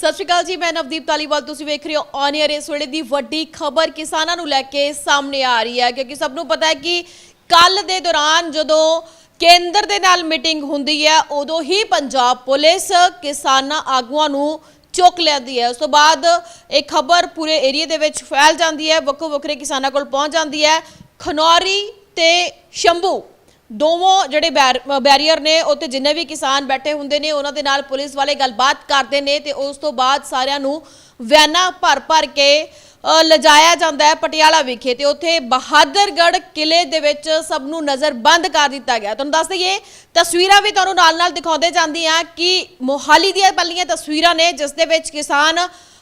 ਸਤਿ ਸ਼੍ਰੀ ਅਕਾਲ ਜੀ, ਮੈਂ ਨਵਦੀਪ ਤਾਲੀਵਾਲ ਤੁਸੀਂ ਵੇਖ ਰਹੇ ਹੋ ਔਨ 에ਅਰ ਇਸ ਵੇਲੇ ਦੀ ਵੱਡੀ ਖਬਰ ਕਿਸਾਨਾਂ ਨੂੰ ਲੈ ਕੇ ਸਾਹਮਣੇ ਆ ਰਹੀ ਹੈ, ਕਿਉਂਕਿ ਸਭ ਨੂੰ ਪਤਾ ਹੈ ਕਿ ਕੱਲ ਦੇ ਦੌਰਾਨ ਜਦੋਂ ਕੇਂਦਰ ਦੇ ਨਾਲ ਮੀਟਿੰਗ ਹੁੰਦੀ ਹੈ, ਉਦੋਂ ਹੀ ਪੰਜਾਬ ਪੁਲਿਸ ਕਿਸਾਨਾਂ ਆਗੂਆਂ ਨੂੰ ਚੁੱਕ ਲੈਂਦੀ ਹੈ। ਉਸ ਤੋਂ ਬਾਅਦ ਇਹ ਖਬਰ ਪੂਰੇ ਏਰੀਆ ਦੇ ਵਿੱਚ ਫੈਲ ਜਾਂਦੀ ਹੈ ਵੱਖੋ ਵੱਖਰੇ ਕਿਸਾਨਾਂ ਕੋਲ ਪਹੁੰਚ ਜਾਂਦੀ ਹੈ। ਖਨੌਰੀ ਤੇ ਸ਼ੰਭੂ ਦੋਵੋਂ ਜਿਹੜੇ ਬੈਰ- ਬੈਰੀਅਰ ਨੇ ਉੱਥੇ ਜਿੰਨੇ ਵੀ ਕਿਸਾਨ ਬੈਠੇ ਹੁੰਦੇ ਨੇ ਉਹਨਾਂ ਦੇ ਨਾਲ ਪੁਲਿਸ ਵਾਲੇ ਗੱਲਬਾਤ ਕਰਦੇ ਨੇ ਤੇ ਉਸ ਤੋਂ ਬਾਅਦ ਸਾਰਿਆਂ ਨੂੰ ਵੈਨਾਂ ਭਰ ਭਰ ਕੇ ਅ, ਲਿਜਾਇਆ ਜਾਂਦਾ ਹੈ ਪਟਿਆਲਾ ਵਿਖੇ ਤੇ ਉੱਥੇ ਬਹਾਦਰਗੜ੍ਹ ਕਿਲੇ ਦੇ ਵਿੱਚ ਸਭ ਨੂੰ ਨਜ਼ਰਬੰਦ ਕਰ ਦਿੱਤਾ ਗਿਆ। ਤੁਹਾਨੂੰ ਦੱਸ ਦਈਏ ਤਸਵੀਰਾਂ ਵੀ ਤੁਹਾਨੂੰ ਨਾਲ-ਨਾਲ ਦਿਖਾਉਂਦੇ ਜਾਂਦੀ ਆ ਕਿ ਮੋਹਾਲੀ ਦੀਆਂ ਪੱਲੀਆਂ ਤਸਵੀਰਾਂ ਨੇ ਜਿਸ ਦੇ ਵਿੱਚ ਕਿਸਾਨ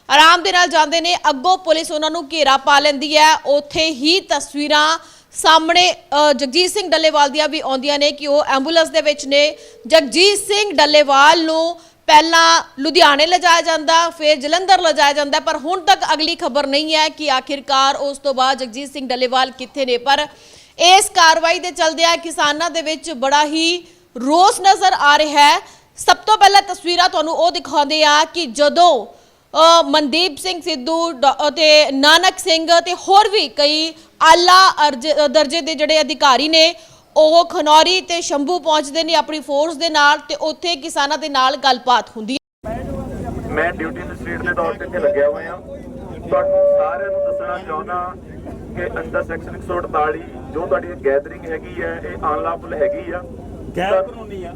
ਆਰਾਮ ਦੇ ਨਾਲ ਜਾਂਦੇ ਨੇ ਅੱਗੋਂ ਪੁਲਿਸ ਉਹਨਾਂ ਨੂੰ ਘੇਰਾ ਪਾ ਲੈਂਦੀ ਹੈ। ਉੱਥੇ ਹੀ ਤਸਵੀਰਾਂ ਸਾਹਮਣੇ ਜਗਜੀਤ ਸਿੰਘ ਡੱਲੇਵਾਲ ਦੀਆਂ ਵੀ ਆਉਂਦੀਆਂ ਨੇ ਕਿ ਉਹ ਐਂਬੂਲੈਂਸ ਦੇ ਵਿੱਚ ਨੇ। ਜਗਜੀਤ ਸਿੰਘ ਡੱਲੇਵਾਲ ਨੂੰ ਪਹਿਲਾਂ ਲੁਧਿਆਣੇ ਲਿਜਾਇਆ ਜਾਂਦਾ, ਫਿਰ ਜਲੰਧਰ ਲਿਜਾਇਆ ਜਾਂਦਾ, ਪਰ ਹੁਣ ਤੱਕ ਅਗਲੀ ਖਬਰ ਨਹੀਂ ਹੈ ਕਿ ਆਖਿਰਕਾਰ ਉਸ ਤੋਂ ਬਾਅਦ ਜਗਜੀਤ ਸਿੰਘ ਡੱਲੇਵਾਲ ਕਿੱਥੇ ਨੇ। ਪਰ ਇਸ ਕਾਰਵਾਈ ਦੇ ਚਲਦਿਆਂ ਕਿਸਾਨਾਂ ਦੇ ਵਿੱਚ ਬੜਾ ਹੀ ਰੋਸ ਨਜ਼ਰ ਆ ਰਿਹਾ ਹੈ। ਸਭ ਤੋਂ ਪਹਿਲਾਂ ਤਸਵੀਰਾਂ ਤੁਹਾਨੂੰ ਉਹ ਦਿਖਾਉਂਦੇ ਆ ਕਿ ਜਦੋਂ ਮਨਦੀਪ ਸਿੰਘ ਸਿੱਧੂ ਡ- ਤੇ ਨਾਨਕ ਸਿੰਘ ਤੇ ਹੋਰ ਵੀ ਕਈ ਆਲਾ ਅਰਜ- ਦਰਜੇ ਦੇ ਜਿਹੜੇ ਅਧਿਕਾਰੀ ਨੇ ਉਹ ਖਨੌਰੀ ਤੇ ਸ਼ੰਭੂ ਪਹੁੰਚਦੇ ਨੇ ਆਪਣੀ ਫੋਰਸ ਦੇ ਨਾਲ ਤੇ ਉੱਥੇ ਕਿਸਾਨਾਂ ਦੇ ਨਾਲ ਗੱਲਬਾਤ ਹੁੰਦੀ ਹੈ। ਮੈਂ ਡਿਊਟੀ ਸਟੇਟ ਦੇ ਤੌਰ ਤੇ ਇੱਥੇ ਲੱਗਿਆ ਹੋਇਆ। ਤੁਹਾਨੂੰ ਸਾਰਿਆਂ ਨੂੰ ਦੱਸਣਾ ਚਾਹੁੰਦਾ ਕਿ ਅੰਡਰ ਸੈਕਸ਼ਨ 148 ਜੋ ਤੁਹਾਡੀ ਗੈਦਰਿੰਗ ਹੈਗੀ ਹੈ ਇਹ ਅਨਲਾਫੁਲ ਹੈਗੀ ਆ। ਗੈਰ ਕਾਨੂੰਨੀ ਆ।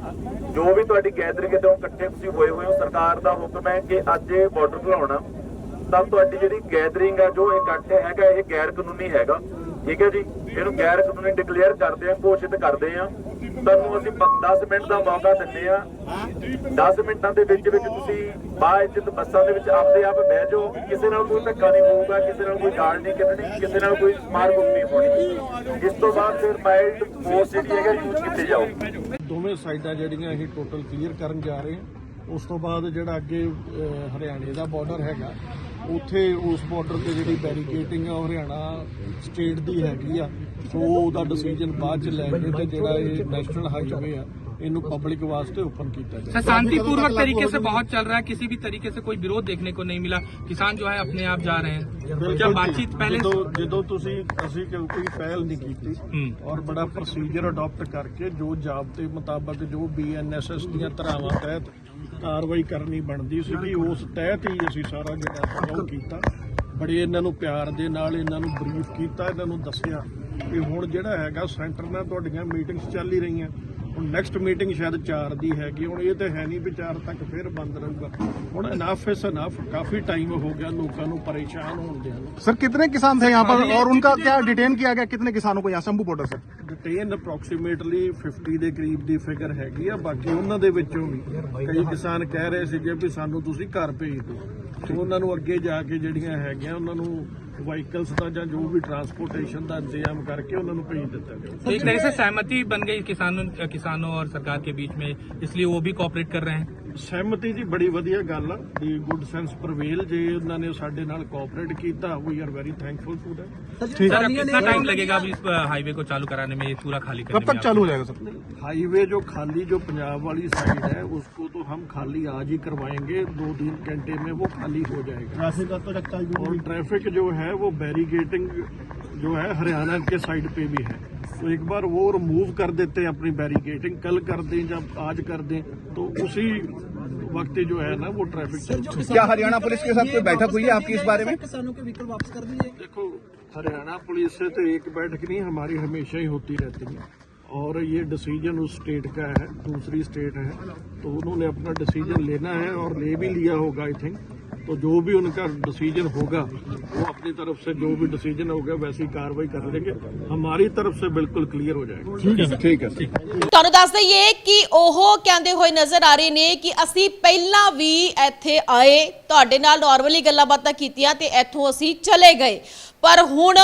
ਜੋ ਵੀ ਤੁਹਾਡੀ ਗੈਦਰਿੰਗ ਤੋਂ ਇਕੱਠੇ ਤੁਸੀਂ ਹੋਏ ਹੋਏ ਹੋ ਸਰਕਾਰ ਦਾ ਹੁਕਮ ਹੈ ਕਿ ਅੱਜ ਇਹ ਬਾਰਡਰ ਖੁਲਾਉਣਾ ਤਾਂ ਤੁਹਾਡੀ ਜਿਹੜੀ ਗੈਦਰਿੰਗ ਆ, ਜੋ ਇਕੱਠ ਹੈਗਾ, ਇਹ ਗੈਰ ਕਾਨੂੰਨੀ ਹੈਗਾ। ਠੀਕ ਹੈ ਜੀ? ਇਹਨੂੰ ਗੈਰ ਕਾਨੂੰਨੀ ਡਿਕਲੇਅਰ ਕਰਦੇ ਆ, ਘੋਸ਼ਿਤ ਕਰਦੇ ਆ। ਤੁਹਾਨੂੰ ਅਸੀਂ 10 ਮਿੰਟ ਦਾ ਮੌਕਾ ਦਿੰਦੇ ਆ। 10 ਮਿੰਟਾਂ ਦੇ ਵਿੱਚ ਵਿੱਚ ਤੁਸੀਂ ਬਾਇਜ਼ਤ ਬੱਸਾਂ ਦੇ ਵਿੱਚ ਆਪਦੇ ਆਪ ਬਹਿ ਜਾਓ। ਕਿਸੇ ਨਾਲ ਕੋਈ ਧੱਕਾ ਨਹੀਂ ਹੋਊਗਾ, ਕਿਸੇ ਨਾਲ ਕੋਈ ਗਾਲ ਨਹੀਂ ਕੱਢਣੀ, ਕਿਸੇ ਨਾਲ ਕੋਈ ਮਾਰ ਨਹੀਂ ਹੋਣੀ। ਇਸ ਤੋਂ ਬਾਅਦ ਫਿਰ ਮਾਈਲਡ ਫੋਰਸ ਜਿਹੜੀ ਹੈਗਾ ਯੂਜ਼ ਕੀਤੀ ਜਾਊਗੀ ਦੋਵੇਂ ਸਾਈਡਾਂ ਜਿਹੜੀਆਂ ਅਸੀਂ ਟੋਟਲ ਕਲੀਅਰ ਕਰਨ ਜਾ ਰਹੇ ਹਾਂ ਉਸ ਤੋਂ ਬਾਅਦ ਜਿਹੜਾ ਅੱਗੇ ਹਰਿਆਣੇ ਦਾ ਬਾਰਡਰ ਹੈਗਾ ਉੱਥੇ ਉਸ ਬਾਰਡਰ ਤੇ ਜਿਹੜੀ ਬੈਰੀਕੇਟਿੰਗ ਆ ਉਹ ਹਰਿਆਣਾ ਸਟੇਟ ਦੀ ਹੈਗੀ ਆ ਸੋ ਉਹਦਾ ਡਿਸੀਜਨ ਬਾਅਦ ਚ ਲੈ ਕੇ ਤੇ ਜਿਹੜਾ ਇਹ ਨੈਸ਼ਨਲ ਹਾਈਵੇ ਆ ਇਹਨੂੰ ਪਬਲਿਕ वास्ते ओपन ਕੀਤਾ सर ਜਾਏ शांतिपूर्वक तरीके से बहुत चल रहा है किसी भी तरीके से कोई विरोध देखने को नहीं मिला किसान जो है अपने आप जा रहे हैं जब बातचीत पहले ਜਦੋਂ ਜਦੋਂ ਤੁਸੀਂ ਅਸੀਂ ਕੋਈ ਕੋਈ ਪਹਿਲ ਨਹੀਂ ਕੀਤੀ ਹੂੰ। ਔਰ ਬੜਾ ਪ੍ਰੋਸੀਜਰ ਅਡਾਪਟ ਕਰਕੇ ਜੋ ਜਾਬਤੇ ਮੁਤਾਬਕ ਜੋ ਬੀਐਨਐਸਐਸ ਦੀਆਂ ਧਾਰਾਵਾਂ ਤਹਿਤ ਕਾਰਵਾਈ ਕਰਨੀ ਬਣਦੀ ਸੀਗੀ ਉਸ ਤਹਿਤ ਹੀ ਅਸੀਂ ਸਾਰਾ ਜਿਹੜਾ ਉਹ ਕੀਤਾ। ਬੜੇ ਇਹਨਾਂ ਨੂੰ ਪਿਆਰ ਦੇ ਨਾਲ ਇਹਨਾਂ ਨੂੰ ਬਰੀਫ ਕੀਤਾ ਇਹਨਾਂ ਨੂੰ ਦੱਸਿਆ ਕਿ ਹੁਣ ਜਿਹੜਾ ਹੈਗਾ ਸੈਂਟਰ ਨਾਲ ਤੁਹਾਡੀਆਂ ਮੀਟਿੰਗਸ ਚੱਲ ਹੀ ਰਹੀਆਂ। ਹੁਣ ਨੈਕਸਟ ਮੀਟਿੰਗ ਸ਼ਾਇਦ 4 ਦੀ ਹੈਗੀ ਹੁਣ ਇਹ ਤਾਂ ਹੈ ਨਹੀਂ ਵੀ 4 ਤੱਕ ਫਿਰ ਬੰਦ ਰਹੂਗਾ ਹੁਣ enough is enough coffee time ਹੋ ਗਿਆ ਲੋਕਾਂ ਨੂੰ ਪਰੇਸ਼ਾਨ ਹੋਣ ਦੇ ਹਨ सर कितने किसान थे यहाँ पर और उनका क्या डिटेन किया गया कितने किसानों को यहाँ शंभू बॉर्डर से ਡਿਟੇਨ ਅਪਰੋਕਸੀਮੇਟਲੀ 50 ਦੇ ਕਰੀਬ ਦੀ ਫਿਗਰ ਹੈਗੀ ਆ ਬਾਕੀ ਉਹਨਾਂ ਦੇ ਵਿੱਚੋਂ ਵੀ ਕਈ ਕਿਸਾਨ ਕਹਿ ਰਹੇ ਸੀਗੇ ਵੀ ਸਾਨੂੰ ਤੁਸੀਂ ਘਰ ਭੇਜ ਦਿਓ ਸੋ ਉਹਨਾਂ ਨੂੰ ਅੱਗੇ ਜਾ ਕੇ ਜਿਹੜੀਆਂ ਹੈਗੀਆਂ ਉਹਨਾਂ ਨੂੰ ਵਾਹੀਕਲਸ ਦਾ ਜਾਂ ਜੋ ਵੀ ਟਰਾਂਸਪੋਰਟੇਸ਼ਨ ਦਾ ਇੰਤਜ਼ਾਮ ਕਰਕੇ ਉਹਨਾਂ ਨੂੰ ਭੇਜ ਦਿੱਤਾ ਗਿਆ तो एक तरह से सहमति बन गई किसानों किसानों और सरकार के बीच में इसलिए वो भी कॉपरेट कर रहे हैं ਸਹਿਮਤੀ ਦੀ ਬੜੀ ਵਧੀਆ ਗੱਲ ਆ ਦੀ ਗੁੱਡ ਸੈਂਸ ਪ੍ਰਵੇਲ ਜੇ ਉਹਨਾਂ ਨੇ ਸਾਡੇ ਨਾਲ ਕੋਆਪਰੇਟ ਕੀਤਾ we are very thankful to that sir अब कितना टाइम लगेगा अभी इस हाईवे को चालू कराने में ये पूरा खाली करने कब तक में चालू हो जाएगा सर हाईवे जो खाली जो पंजाब वाली साइड है उसको तो हम खाली आज ही करवाएंगे दो तीन घंटे में वो खाली हो जाएगा और ट्रैफिक जो है वो बैरिकेटिंग जो है हरियाणा के साइड पे भी है तो एक बार वो रिमूव कर देते हैं अपनी बैरिकेटिंग कल कर दें जब आज कर दें तो उसी वक्त जो है ना वो ट्रैफ़िक क्या हरियाणा पुलिस के साथ कोई बैठक हुई है आपकी इस बारे में? किसानों के व्हीकल वापस कर दीजिए। देखो हरियाणा पुलिस से तो एक बैठक नहीं हमारी हमेशा ही होती रहती है। और ये डिसीज़न उस स्टेट का है दूसरी स्टेट है तो उन्होंने अपना डिसीज़न लेना है और ले भी लिया होगा आई थिंक तो जो भी उनका डिसीजन होगा वो अपनी तरफ से जो भी डिसीजन होगा वैसी कार्रवाई कर लेंगे हमारी तरफ से बिल्कुल क्लियर हो जाएगा ठीक है ठीक है ਤੁਹਾਨੂੰ ਦੱਸ ਦਈਏ ਕਿ ਉਹ ਕਹਿੰਦੇ ਹੋਏ ਨਜ਼ਰ ਆ ਰਹੇ ਨੇ ਕਿ ਅਸੀਂ ਪਹਿਲਾਂ ਵੀ ਇੱਥੇ ਆਏ ਤੁਹਾਡੇ ਨਾਲ ਨਾਰਮਲੀ ਗੱਲਾਂ ਬਾਤਾਂ ਕੀਤੀਆਂ ਤੇ ਇੱਥੋਂ ਅਸੀਂ ਚਲੇ ਗਏ ਪਰ ਹੁਣ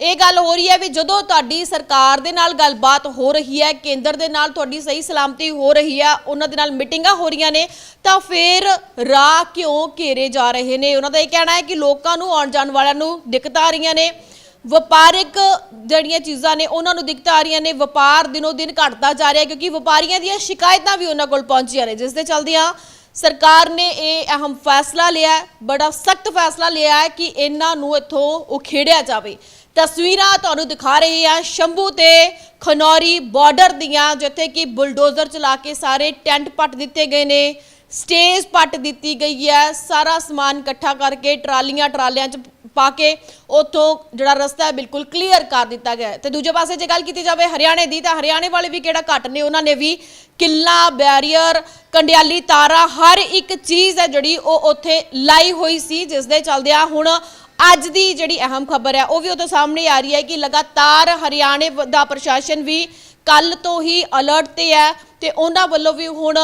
ਇਹ ਗੱਲ ਹੋ ਰਹੀ ਹੈ ਵੀ ਜਦੋਂ ਤੁਹਾਡੀ ਸਰਕਾਰ ਦੇ ਨਾਲ ਗੱਲਬਾਤ ਹੋ ਰਹੀ ਹੈ, ਕੇਂਦਰ ਦੇ ਨਾਲ ਤੁਹਾਡੀ ਸਹੀ ਸਲਾਮਤੀ ਹੋ ਰਹੀ ਹੈ, ਉਹਨਾਂ ਦੇ ਨਾਲ ਮੀਟਿੰਗਾਂ ਹੋ ਰਹੀਆਂ ਨੇ, ਤਾਂ ਫਿਰ ਰਾਹ ਕਿਉਂ ਘੇਰੇ ਜਾ ਰਹੇ ਨੇ? ਉਹਨਾਂ ਦਾ ਇਹ ਕਹਿਣਾ ਹੈ ਕਿ ਲੋਕਾਂ ਨੂੰ ਆਉਣ ਜਾਣ ਵਾਲਿਆਂ ਨੂੰ ਦਿੱਕਤਾਂ ਆ ਰਹੀਆਂ ਨੇ। ਵਪਾਰਿਕ ਜਿਹੜੀਆਂ ਚੀਜ਼ਾਂ ਨੇ, ਉਹਨਾਂ ਨੂੰ ਦਿੱਕਤਾਂ ਆ ਰਹੀਆਂ ਨੇ। ਵਪਾਰ ਦਿਨੋ ਦਿਨ ਘਟਦਾ ਜਾ ਰਿਹਾ ਕਿਉਂਕਿ ਵਪਾਰੀਆਂ ਦੀਆਂ ਸ਼ਿਕਾਇਤਾਂ ਵੀ ਉਹਨਾਂ ਕੋਲ ਪਹੁੰਚੀਆਂ ਨੇ। ਜਿਸ ਦੇ ਚਲਦਿਆਂ ਸਰਕਾਰ ਨੇ ਇਹ ਅਹਿਮ ਫੈਸਲਾ ਲਿਆ ਬੜਾ ਸਖਤ ਫੈਸਲਾ ਲਿਆ ਹੈ ਕਿ ਇਹਨਾਂ ਨੂੰ ਇੱਥੋਂ ਉਖੇੜਿਆ ਜਾਵੇ। ਤਸਵੀਰਾਂ ਤੁਹਾਨੂੰ ਦਿਖਾ ਰਹੇ ਹਾਂ, ਸ਼ੰਭੂ ਤੇ ਖਨੌਰੀ ਬਾਰਡਰ ਦੀਆਂ, ਜਿੱਥੇ ਕਿ ਬੁਲਡੋਜ਼ਰ ਚਲਾ ਕੇ ਸਾਰੇ ਟੈਂਟ ਪੱਟ ਦਿੱਤੇ ਗਏ ਨੇ, ਸਟੇਜ ਪੱਟ ਦਿੱਤੀ ਗਈ ਹੈ, ਸਾਰਾ ਸਮਾਨ ਇਕੱਠਾ ਕਰਕੇ ਟਰਾਲੀਆਂ, ਟਰਾਲਿਆਂ 'ਚ ਪਾ ਕੇ ਉਥੋਂ ਜਿਹੜਾ ਰਸਤਾ ਹੈ ਬਿਲਕੁਲ ਕਲੀਅਰ ਕਰ ਦਿੱਤਾ ਗਿਆ ਹੈ। ਤੇ ਦੂਜੇ ਪਾਸੇ ਜੇ ਗੱਲ ਕੀਤੀ ਜਾਵੇ ਹਰਿਆਣੇ ਦੀ, ਤਾਂ ਹਰਿਆਣੇ ਵਾਲੇ ਵੀ ਕਿਹੜਾ ਘੱਟ ਨੇ ਉਹਨਾਂ ਨੇ ਵੀ ਕਿੱਲਾ, ਬੈਰੀਅਰ, ਕੰਡਿਆਲੀ ਤਾਰਾ, ਹਰ ਇੱਕ ਚੀਜ਼ ਹੈ ਜਿਹੜੀ ਉਹ ਉੱਥੇ ਲਾਈ ਹੋਈ ਸੀ, ਜਿਸ ਦੇ ਚੱਲਦਿਆਂ ਹੁਣ ਅੱਜ ਦੀ ਜਿਹੜੀ ਅਹਿਮ ਖਬਰ ਹੈ, ਉਹ ਵੀ ਉਦੋਂ ਸਾਹਮਣੇ ਆ ਰਹੀ ਹੈ ਕਿ ਲਗਾਤਾਰ ਹਰਿਆਣੇ ਦਾ ਪ੍ਰਸ਼ਾਸਨ ਵੀ ਕੱਲ ਤੋਂ ਹੀ ਅਲਰਟ ਤੇ ਹੈ ਤੇ ਉਹਨਾਂ ਵੱਲੋਂ ਵੀ ਹੁਣ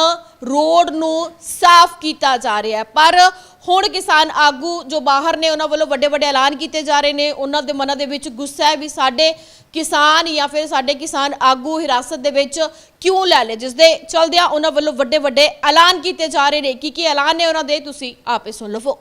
ਰੋਡ ਨੂੰ ਸਾਫ਼ ਕੀਤਾ ਜਾ ਰਿਹਾ ਹੈ ਪਰ ਹੁਣ ਕਿਸਾਨ ਆਗੂ ਜੋ ਬਾਹਰ ਨੇ, ਉਹਨਾਂ ਵੱਲੋਂ ਵੱਡੇ ਵੱਡੇ ਐਲਾਨ ਕੀਤੇ ਜਾ ਰਹੇ ਨੇ। ਉਹਨਾਂ ਦੇ ਮਨਾਂ ਦੇ ਵਿੱਚ ਗੁੱਸਾ ਹੈ ਵੀ ਸਾਡੇ ਕਿਸਾਨ ਜਾਂ ਫਿਰ ਸਾਡੇ ਕਿਸਾਨ ਆਗੂ ਹਿਰਾਸਤ ਦੇ ਵਿੱਚ ਕਿਉਂ ਲੈ ਲਏ? ਜਿਸ ਦੇ ਚਲਦਿਆਂ ਉਹਨਾਂ ਵੱਲੋਂ ਵੱਡੇ ਵੱਡੇ ਐਲਾਨ ਕੀਤੇ ਜਾ ਰਹੇ ਨੇ। ਕੀ ਕੀ ਐਲਾਨ ਨੇ ਉਹਨਾਂ ਦੇ? ਤੁਸੀਂ ਆਪੇ ਸੁਣ ਲਵੋ।